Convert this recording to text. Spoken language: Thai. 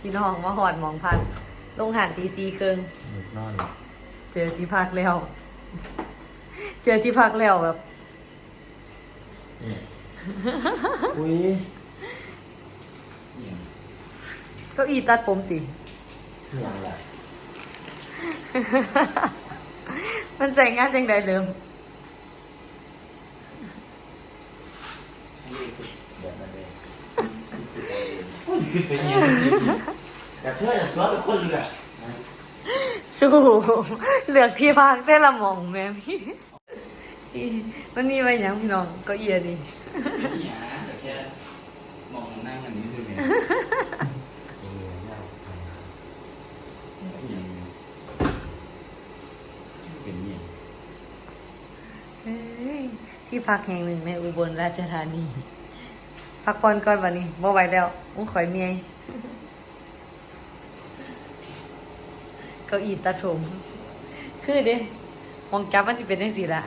พี่น้องมาหอดหมองพัก ลงหันตีซีครึ่งหยุดนอนหลับเจอที่พักแล้ว เจอที่พักแล้วแบบ อุ้ยเก็อีตัดผมติเหี่ยงแหละมันใส่งานจังใดเริ่มแบบนั้นเลย ขึ้นไปเยี่ยแต่เพื่อนตัวเป็นคนเลือกสู้เลือกที่พักแต่ละหมองแม่พี่มันมีไว้ยังพี่น้องก็เอียดีเป็นหยแต่แค่มองนั่งอันนี้สิเนี่ยที่พักแห่งหนึ่งในอุบลราชธานี พักผ่อนก่อนวันนี้บ่ไหวแล้วอุ้งข่อยเมียเก้าอี้ตาถมคือเด้มองจับมันจะเป็นยังสีละ